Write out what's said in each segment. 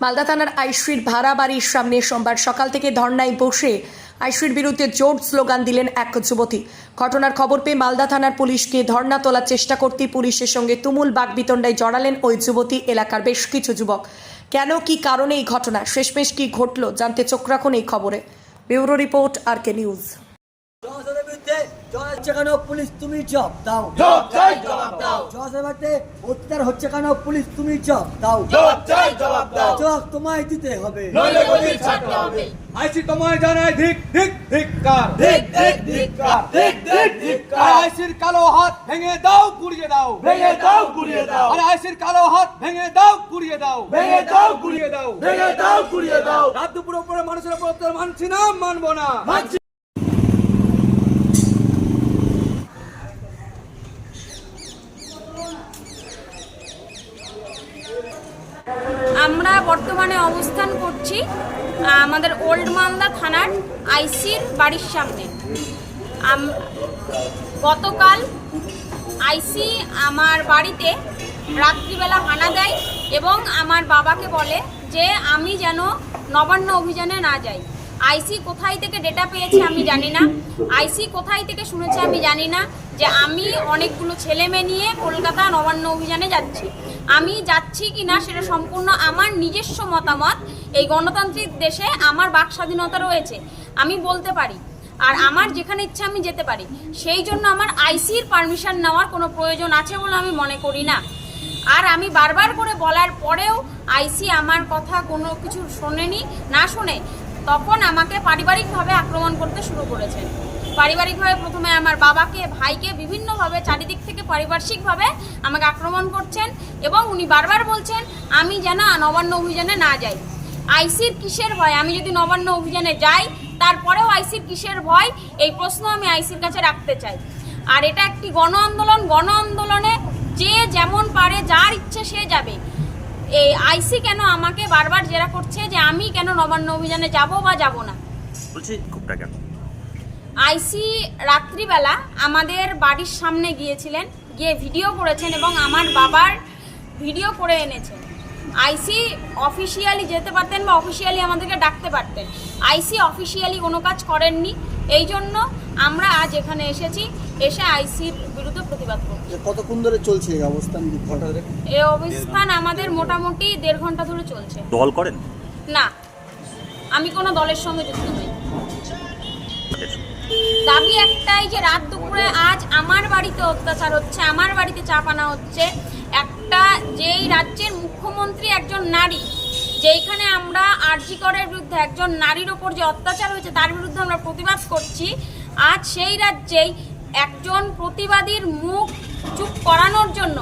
মালদা থানার আইশ্রীর ভাড়া বাড়ির সামনে সোমবার সকাল থেকে ধর্নায় বসে আইশ্রীর বিরুদ্ধে জোর স্লোগান দিলেন এক যুবতী। ঘটনার খবর পেয়ে মালদা থানার পুলিশকে ধর্না তোলার চেষ্টা করতে পুলিশের সঙ্গে তুমুল বাগবিতণ্ডায় জড়ালেন ওই যুবতী এলাকার বেশ কিছু যুবক। কেন কি কারণে এই ঘটনা? শেষমেশ কি ঘটলো জানতে চোখ রাখুন এই খবরে। Bureau report R K news হচ্ছে কেন? পুলিশ তুমি জব দাও। জবাব চাই জবাব দাও। হচ্ছে কেন? পুলিশ তুমি জব দাও। চাই জবাব দাও। তোমায় দিতে হবে। নইলে গদি ছাড়তে হবে। আইসি তোমায় জানায় ধিক ধিক ধিক্কার। ঠিক ঠিক ধিক্কার। ঠিক ঠিক ধিক্কার। আইসির কালো হাত ভেঙে দাও গুড়িয়ে দাও। ভেঙে দাও গুড়িয়ে দাও। আর আইসির কালো হাত ভেঙে দাও গুড়িয়ে দাও। ভেঙে দাও গুড়িয়ে দাও। ভেঙে দাও গুড়িয়ে দাও। রাত দুপুর উপরে মানুষের উপর মানছি না মানবো না। মানছি আমরা বর্তমানে অবস্থান করছি আমাদের ওল্ড মালদা থানার আইসির বাড়ির সামনে। গতকাল আইসি আমার বাড়িতে রাত্রিবেলা হানা দেয় এবং আমার বাবাকে বলে যে, আমি যেন নবান্ন অভিযানে না যাই। আইসি কোথায় থেকে ডেটা পেয়েছে আমি জানি না। আইসি কোথায় থেকে শুনেছে আমি জানি না যে আমি অনেকগুলো ছেলে মেয়ে নিয়ে কলকাতা নবান্ন অভিযানে যাচ্ছি। আমি যাচ্ছি কি না সেটা সম্পূর্ণ আমার নিজস্ব মতামত। এই গণতান্ত্রিক দেশে আমার বাক স্বাধীনতা রয়েছে, আমি বলতে পারি। আর আমার যেখানে ইচ্ছা আমি যেতে পারি। সেই জন্য আমার আইসির পারমিশন নেওয়ার কোনো প্রয়োজন আছে বলে আমি মনে করি না। আর আমি বারবার করে বলার পরেও আইসি আমার কথা কোনো কিছু শোনেনি, না শুনে। তখন আমাকে পারিবারিকভাবে আক্রমণ করতে শুরু করেছে। পারিবারিকভাবে প্রথমে আমার বাবাকে, ভাইকে বিভিন্নভাবে চারিদিক থেকে পারিপার্শ্বিকভাবে আমাকে আক্রমণ করছেন এবং উনি বারবার বলছেন, আমি যেন নবান্ন অভিযানে না যাই। আইসির কিসের ভয়? আমি যদি নবান্ন অভিযানে যাই, তারপরেও আইসির কিসের ভয়? এই প্রশ্ন আমি আইসির কাছে রাখতে চাই। আর এটা একটি গণ আন্দোলন। গণ আন্দোলনে যে যেমন পারে, যার ইচ্ছে সে যাবে। এই আইসি কেন আমাকে বারবার জেরা করছে যে আমি কেন নবান্ন অভিযানে যাব বা যাব না? বলছি খুবটা কেন? আইসি রাত্রিবেলা আমাদের বাড়ির সামনে গিয়েছিলেন গিয়ে ভিডিও করেছেন এবং আমার বাবার ভিডিও করে এনেছেন। আইসি অফিসিয়ালি যেতে পারতেন বা অফিসিয়ালি আমাদেরকে ডাকতে পারতেন। আইসি অফিসিয়ালি কোনো কাজ করেননি। এই জন্য আমরা আজ এখানে এসেছি এসে আইসির বিরুদ্ধে প্রতিবাদ করব। কতক্ষণ ধরে চলছে এই অবস্থান ঘণ্টা ধরে এই অবস্থান আমাদের মোটামুটি দেড় ঘণ্টা ধরে চলছে। দল করেন? না আমি কোনো দলের সঙ্গে যুক্ত নই। দাবি একটাই যে রাত দুপুরে আজ আমার বাড়িতে অত্যাচার হচ্ছে আমার বাড়িতে চাপানা হচ্ছে। একটা যেই রাজ্যের মুখ্যমন্ত্রী একজন নারী যেইখানে আমরা আরজিকরের বিরুদ্ধে একজন নারীর ওপর যে অত্যাচার হয়েছে তার বিরুদ্ধে আমরা প্রতিবাদ করছি। আজ সেই রাজ্যেই একজন প্রতিবাদীর মুখ চুপ করানোর জন্য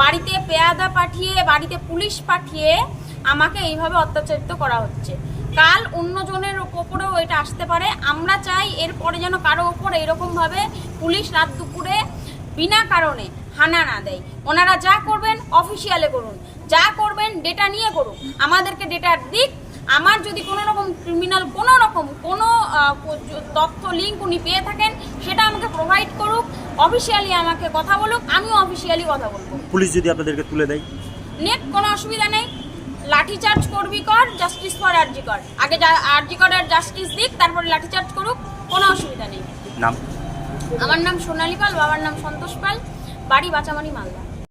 বাড়িতে পেয়াদা পাঠিয়ে, বাড়িতে পুলিশ পাঠিয়ে আমাকে এইভাবে অত্যাচারিত করা হচ্ছে। কাল অন্যজনের ওপরেও এটা আসতে পারে। আমরা চাই এরপরে যেন কারও ওপর এরকমভাবে পুলিশ রাত দুপুরে বিনা কারণে হানা না দেয়। ওনারা যা করবেন, অফিসিয়ালে করুন। যা করবেন, ডেটা নিয়ে করুন। আমাদেরকে ডেটার দিক আমার যদি কোনো রকম ক্রিমিনাল কোনো রকম কোনো তথ্য লিঙ্ক উনি পেয়ে থাকেন সেটা আমাকে প্রোভাইড করুক অফিসিয়ালি আমাকে কথা বলুক আমিও অফিসিয়ালি কথা বলব। পুলিশ যদি আপনাদেরকে তুলে দেয়? নেট কোনো অসুবিধা নেই। লাঠি চার্জ করবি কর জাস্টিস ফর আরজি কর। আগে আরজি কর আর জাস্টিস দিক তারপরে লাঠি চার্জ করুক কোনো অসুবিধা নেই। নাম? আমার নাম সোনালী পাল বাবার নাম সন্তোষ পাল বাড়ি বাঁচামারি মালদা।